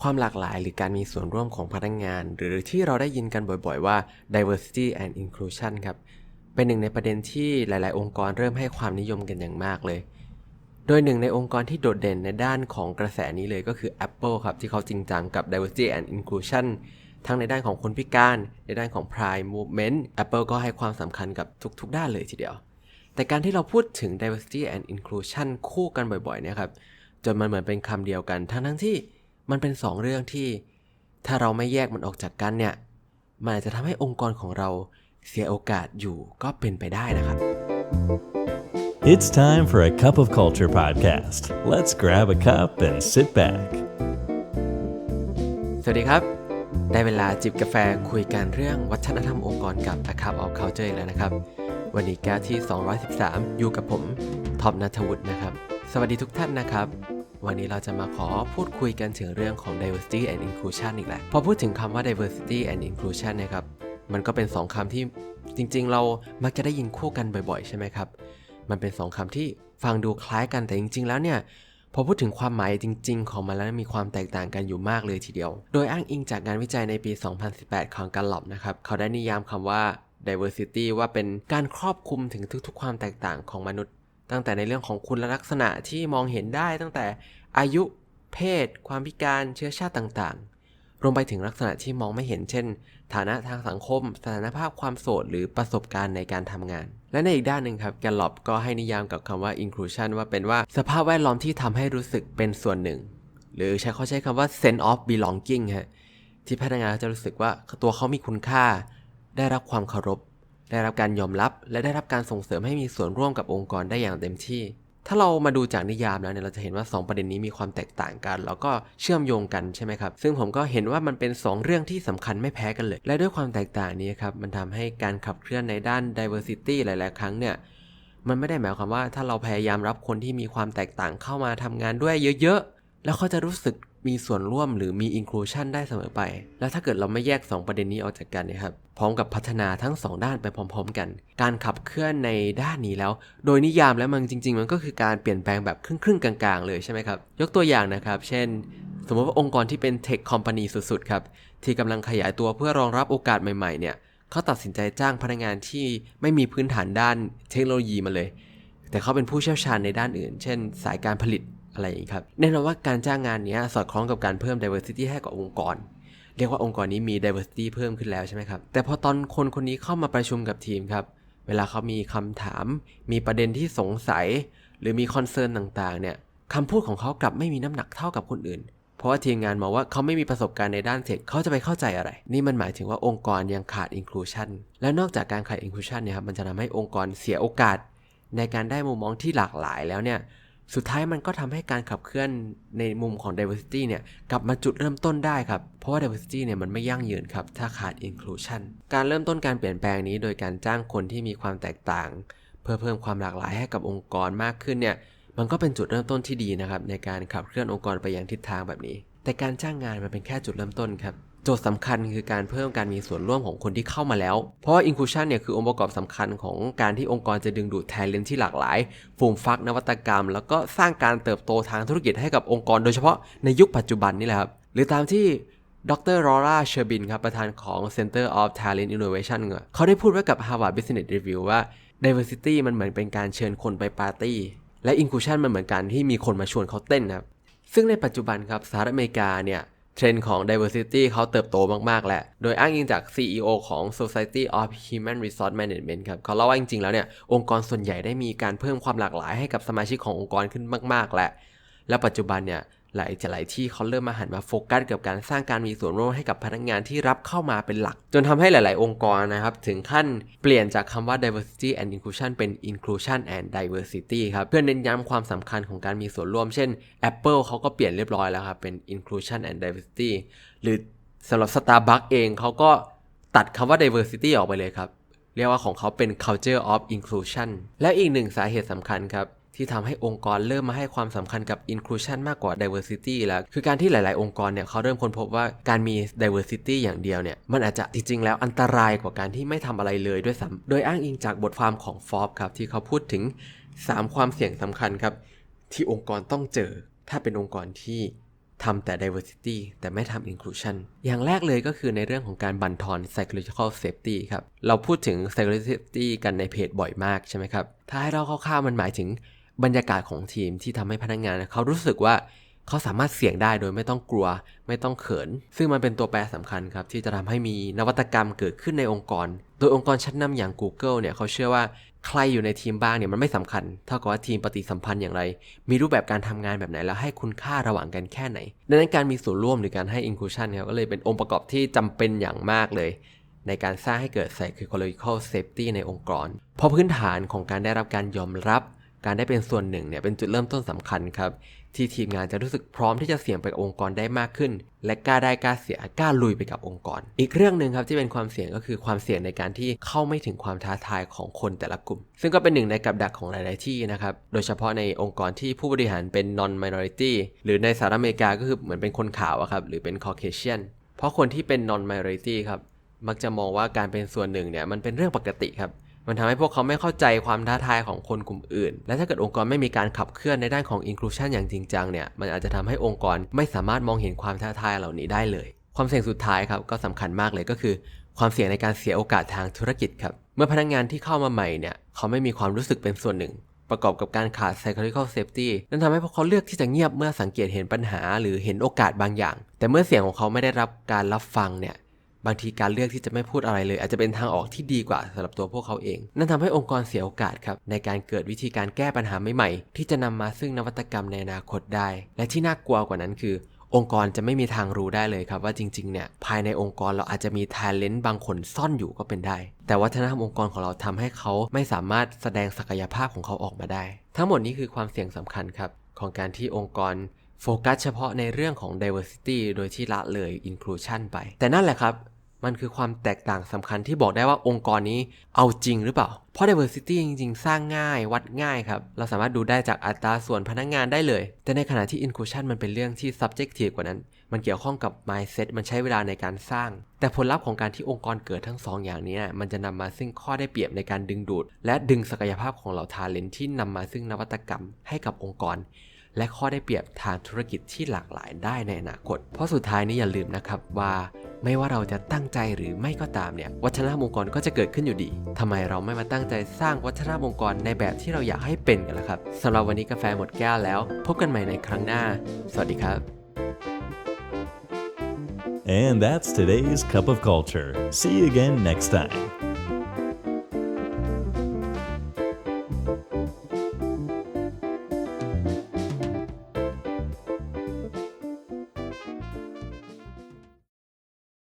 ความหลากหลายหรือการมีส่วนร่วมของพนักงงาน หรือที่เราได้ยินกันบ่อยๆว่า diversity and inclusion ครับ เป็นหนึ่งในประเด็นที่หลาย ๆ องค์กรเริ่มให้ความนิยมกันอย่างมากเลย โดยหนึ่งในองค์กรที่โดดเด่นในด้านของกระแสนี้เลยก็คือ Apple ครับ ที่เขาจริงจังกับ diversity and inclusion ทั้งในด้านของคนพิการ ในด้านของ Pride Movement Apple ก็ให้ความสำคัญกับทุก ๆ ด้านเลยทีเดียว แต่การที่เราพูดถึง diversity and inclusion คู่กันบ่อยๆนะครับ จนมันเหมือนเป็นคำเดียวกัน ทั้งๆที่ มันเป็นสองเรื่องที่ถ้าเราไม่แยกมันออกจากกันเนี่ย มันอาจจะทำให้องค์กรของเราเสียโอกาสอยู่ก็เป็นไปได้นะครับ It's time for a cup of culture podcast. Let's grab a cup and sit back. สวัสดีครับ ได้เวลาจิบกาแฟคุยกันเรื่องวัฒนธรรมองค์กรกับ A Cup of Culture อีกแล้วนะครับ วันนี้แก้วที่ 213 อยู่กับผมท็อปนัทวุฒินะครับ สวัสดีทุกท่านนะครับ วันนี้เราจะมาขอพูดคุยกันถึงเรื่องของ diversity and inclusion อีกแล้วพอพูดถึงคำว่า diversity and inclusion นะครับ มันก็เป็นสองคำที่จริงๆ เรามักจะได้ยินคู่กันบ่อยๆ ใช่ไหมครับ มันเป็นสองคำที่ฟังดูคล้ายกันแต่จริง ๆ แล้วเนี่ยพอพูดถึงความหมายจริง ๆ ของมันแล้วมีความแตกต่างกันอยู่มากเลยทีเดียว โดยอ้างอิงจากงานวิจัยในปี 2018 ของการหลอบนะครับ เขาได้นิยามคำว่า diversity ว่าเป็นการครอบคลุมถึงทุกๆ ความแตกต่างของมนุษย์ ตั้งแต่ในเรื่องของคุณลักษณะที่มองเห็นได้ตั้งแต่อายุเพศ ความพิการเชื้อชาติต่างๆ รวมไปถึงลักษณะที่มองไม่เห็นเช่น ฐานะทางสังคม สถานภาพความโสดหรือประสบการณ์ในการทำงาน และในอีกด้านหนึ่งครับแกลลอบก็ให้นิยามกับคำว่า inclusion ว่าเป็นว่าสภาพแวดล้อมที่ทำให้รู้สึกเป็นส่วนหนึ่ง หรือใช้เขาใช้คำว่า sense of belonging ฮะที่พนักงานจะรู้สึกว่าตัวเขามีคุณค่า ได้รับความเคารพ ได้รับการยอมรับ และได้รับการส่งเสริมให้มีส่วนร่วมกับองค์กรได้อย่างเต็มที่ ถ้าเรามาดูจากนิยามแล้วเนี่ยเราจะเห็นว่า 2 ประเด็นนี้มีความแตกต่างกัน แล้วก็เชื่อมโยงกันใช่ไหมครับ ซึ่งผมก็เห็นว่ามันเป็น 2 เรื่องที่สำคัญไม่แพ้กันเลย และด้วยความแตกต่างนี้ครับมันทำให้การขับเคลื่อนในด้าน diversity หลาย ๆ ครั้งเนี่ยมันไม่ได้หมายความว่าถ้าเราพยายามรับคนที่มีความแตกต่างเข้ามาทำงานด้วยเยอะ ๆ แล้วเขาจะรู้สึก มีส่วนร่วมหรือมี inclusion ได้เสมอไป แล้วถ้าเกิดเราไม่แยก 2 ประเด็นนี้ออกจากกันนะครับ พร้อมกับพัฒนาทั้ง 2 ด้านไปพร้อม ๆ กัน การขับเคลื่อนในด้านนี้แล้ว โดยนิยามแล้วมันจริง ๆ มันก็คือการเปลี่ยนแปลงแบบครึ่งๆกลางๆ เลยใช่ไหมครับ ยกตัวอย่างนะครับ เช่น สมมติว่าองค์กรที่เป็นเทคคอมพานีสุดๆครับ ที่กำลังขยายตัวเพื่อรองรับโอกาสใหม่ๆ เนี่ยเขาตัดสินใจจ้างพนักงานที่ไม่มีพื้นฐานด้านเทคโนโลยีมาเลย แต่เขาเป็นผู้เชี่ยวชาญในด้านอื่น เช่น สายการผลิต อะไรอย่างนี้ครับ แน่นอนว่าการจ้างงานนี้สอดคล้องกับการเพิ่ม diversity ให้กับองค์กร เรียกว่าองค์กรนี้มี diversity เพิ่มขึ้นแล้วใช่ไหมครับ แต่พอตอนคนคนนี้เข้ามาประชุมกับทีมครับ เวลาเขามีคำถาม มีประเด็นที่สงสัย หรือมีคอนเซิร์นต่างๆ เนี่ยคำพูดของเขากลับไม่มีน้ำหนักเท่ากับคนอื่น เพราะว่าทีมงานมองว่าเขาไม่มีประสบการณ์ในด้านเทคเขาจะไปเข้าใจอะไร นี่มันหมายถึงว่าองค์กรยังขาด inclusion และนอกจากการขาด inclusion เนี่ยครับ มันจะทำให้องค์กรเสียโอกาส ในการได้มุมมองที่หลากหลายแล้วเนี่ย สุดท้ายมันก็ทำให้การขับเคลื่อนในมุมของ diversity เนี่ยกลับมาจุดเริ่มต้นได้ครับ เพราะว่า diversity เนี่ยมันไม่ยั่งยืนครับ ถ้าขาด inclusion การเริ่มต้นการเปลี่ยนแปลงนี้ โดยการจ้างคนที่มีความแตกต่าง เพื่อเพิ่มความหลากหลายให้กับองค์กรมากขึ้นเนี่ยมันก็เป็นจุดเริ่มต้นที่ดีนะครับในการขับเคลื่อนองค์กรไปยังทิศทางแบบนี้ แต่การจ้างงานมันเป็นแค่จุดเริ่มต้นครับโจทย์สำคัญคือการเพิ่มการมีส่วนร่วมของคนที่เข้ามาแล้ว เพราะว่า inclusion เนี่ยคือองค์ประกอบสำคัญของการที่องค์กรจะดึงดูด talent ที่หลากหลายฟูมฟักนวัตกรรม แล้วก็สร้างการเติบโตทางธุรกิจให้กับองค์กรโดยเฉพาะในยุคปัจจุบันนี่แหละครับ หรือตามที่ดรรอร่าเชอร์บินครับประธานของ Center of Talent Innovation เขาได้พูดไว้กับ Harvard Business Review ว่า diversity มันเหมือนเป็นการเชิญคนไปปาร์ตี้และ inclusion มันเหมือนการที่มีคนมาชวนเขาเต้นครับ ซึ่งในปัจจุบันครับสหรัฐอเมริกาเนี่ยเทรนด์ของ diversity เขาเติบโตมาก ๆ แหละ โดยอ้างอิงจาก CEO ของ Society of Human Resource Management ครับเขาเล่าว่าจริง ๆ แล้วเนี่ยองค์กรส่วนใหญ่ได้มีการเพิ่มความหลากหลายให้กับสมาชิกขององค์กรขึ้นมาก ๆ แหละ และปัจจุบันเนี่ย หลายจะหลายที่เขาเริ่มมาหันมาโฟกัสกับการสร้างการมีส่วนร่วมให้กับพนักงานที่รับเข้ามาเป็นหลัก จนทำให้หลาย ๆ องค์กรนะครับ ถึงขั้นเปลี่ยนจากคำว่า diversity and inclusion เป็น inclusion and diversity ครับ เพื่อเน้นย้ำความสำคัญของการมีส่วนร่วม เช่น Apple เขาก็เปลี่ยนเรียบร้อยแล้วครับ เป็น inclusion and diversity หรือสำหรับ Starbucks เองเขาก็ตัดคำว่า diversity ออกไปเลยครับ เรียกว่าของเขาเป็น culture of inclusion และอีกหนึ่งสาเหตุสำคัญครับ ที่ทำให้องค์กรเริ่มมาให้ความสำคัญกับ inclusion มากกว่า diversity แล้ว คือการที่หลาย ๆ องค์กรเนี่ยเขาเริ่มค้นพบว่าการมี diversity อย่างเดียวเนี่ย มันอาจจะจริง ๆ แล้วอันตรายกว่าการที่ไม่ทำอะไรเลยด้วยซ้ำโดยอ้างอิงจากบทความของ Forbes ครับ ที่เขาพูดถึง 3 ความเสี่ยงสำคัญครับ ที่องค์กรต้องเจอ ถ้าเป็นองค์กรที่ทำแต่ diversity แต่ไม่ทำ inclusion อย่างแรกเลยก็คือในเรื่องของการบั่นทอน psychological safety ครับ เราพูดถึง psychological safety กันในเพจบ่อยมากใช่ไหมครับ ถ้าให้เราคร่าวๆมันหมายถึง บรรยากาศของทีมที่ทำให้พนักงานเขารู้สึกว่าเขาสามารถเสี่ยงได้โดยไม่ต้องกลัว ไม่ต้องเขิน ซึ่งมันเป็นตัวแปรสำคัญครับ ที่จะทำให้มีนวัตกรรมเกิดขึ้นในองค์กร โดยองค์กรชั้นนำอย่าง Google เนี่ยเขาเชื่อว่าใครอยู่ในทีมบ้างเนี่ยมันไม่สำคัญ เท่ากับว่าทีมปฏิสัมพันธ์อย่างไร มีรูปแบบการทำงานแบบไหนแล้วให้คุณค่าระหว่างกันแค่ไหน ดังนั้นการมีส่วนร่วมหรือการให้ inclusion ครับก็เลยเป็นองค์ประกอบที่จำเป็นอย่างมากเลย ในการสร้างให้เกิด psychological safety ในองค์กร เพราะพื้นฐานของการได้รับการยอมรับ การได้เป็นส่วนหนึ่งเนี่ยเป็นจุดเริ่มต้นสำคัญครับ ที่ทีมงานจะรู้สึกพร้อมที่จะเสี่ยงไปกับองค์กรได้มากขึ้น และกล้าได้กล้าเสียกล้าลุยไปกับองค์กร อีกเรื่องหนึ่งครับที่เป็นความเสี่ยงก็คือความเสี่ยงในการที่เข้าไม่ถึงความท้าทายของคนแต่ละกลุ่ม ซึ่งก็เป็นหนึ่งในกับดักของหลาย ๆ ที่นะครับโดยเฉพาะในองค์กรที่ผู้บริหารเป็น non minority หรือในสหรัฐอเมริกาก็คือเหมือนเป็นคนขาวอะครับหรือเป็น Caucasian เพราะคนที่เป็น non minority ครับมักจะมองว่าการเป็นส่วนหนึ่งเนี่ยมันเป็นเรื่องปกติครับ มันทำให้พวกเขาไม่เข้าใจความท้าทายของคนกลุ่มอื่น และถ้าเกิดองค์กรไม่มีการขับเคลื่อนในด้านของ inclusion อย่างจริงจังเนี่ย มันอาจจะทำให้องค์กรไม่สามารถมองเห็นความท้าทายเหล่านี้ได้เลย ความเสี่ยงสุดท้ายครับก็สำคัญมากเลยก็คือ ความเสี่ยงในการเสียโอกาสทางธุรกิจครับ เมื่อพนักงานที่เข้ามาใหม่เนี่ย เขาไม่มีความรู้สึกเป็นส่วนหนึ่ง ประกอบกับการขาด psychological safety นั่นทำให้พวกเขาเลือกที่จะเงียบเมื่อสังเกตเห็นปัญหา หรือเห็นโอกาสบางอย่าง แต่เมื่อเสียงของเขาไม่ได้รับการรับฟังเนี่ย บางทีการเลือกที่จะไม่พูดอะไรเลย อาจจะเป็นทางออกที่ดีกว่าสำหรับตัวพวกเขาเอง นั่นทำให้องค์กรเสียโอกาสครับในการเกิดวิธีการแก้ปัญหาใหม่ๆที่จะนำมาซึ่งนวัตกรรมในอนาคตได้ และที่น่ากลัวกว่านั้นคือ องค์กรจะไม่มีทางรู้ได้เลยครับว่าจริงๆเนี่ยภายในองค์กรเราอาจจะมี talent บางคนซ่อนอยู่ก็เป็นได้ แต่วัฒนธรรมองค์กรของเราทำให้เขาไม่สามารถแสดงศักยภาพของเขาออกมาได้ ทั้งหมดนี้คือความเสี่ยงสำคัญครับของการที่องค์กรโฟกัสเฉพาะในเรื่องของ diversity โดยที่ละเลย inclusion ไป แต่นั่นแหละครับ มันคือความแตกต่างสำคัญที่บอกได้ว่าองค์กรนี้เอาจริงหรือเปล่า เพราะ diversity จริง ๆ สร้างง่ายวัดง่ายครับ เราสามารถดูได้จากอัตราส่วนพนักงานได้เลย แต่ในขณะที่ inclusion มันเป็นเรื่องที่ subjective กว่านั้น มันเกี่ยวข้องกับ mindset มันใช้เวลาในการสร้าง แต่ผลลัพธ์ของการที่องค์กรเกิดทั้งสองอย่างนี้นะมันจะนำมาซึ่งข้อได้เปรียบในการดึงดูด และดึงศักยภาพของเหล่า talent ที่นำมาซึ่งนวัตกรรมให้กับองค์กร และข้อได้เปรียบทางธุรกิจที่หลากหลายได้ในอนาคต เพราะสุดท้ายนี้อย่าลืมนะครับว่าไม่ว่าเราจะตั้งใจหรือไม่ก็ตามเนี่ยวัฒนธรรมองค์กรก็จะเกิดขึ้นอยู่ดีทำไมเราไม่มาตั้งใจสร้างวัฒนธรรมองค์กรในแบบที่เราอยากให้เป็นกันล่ะครับสำหรับวันนี้กาแฟหมดแก้วแล้ว พบกันใหม่ในครั้งหน้า สวัสดีครับ And that's today's Cup of Culture. See you again next time.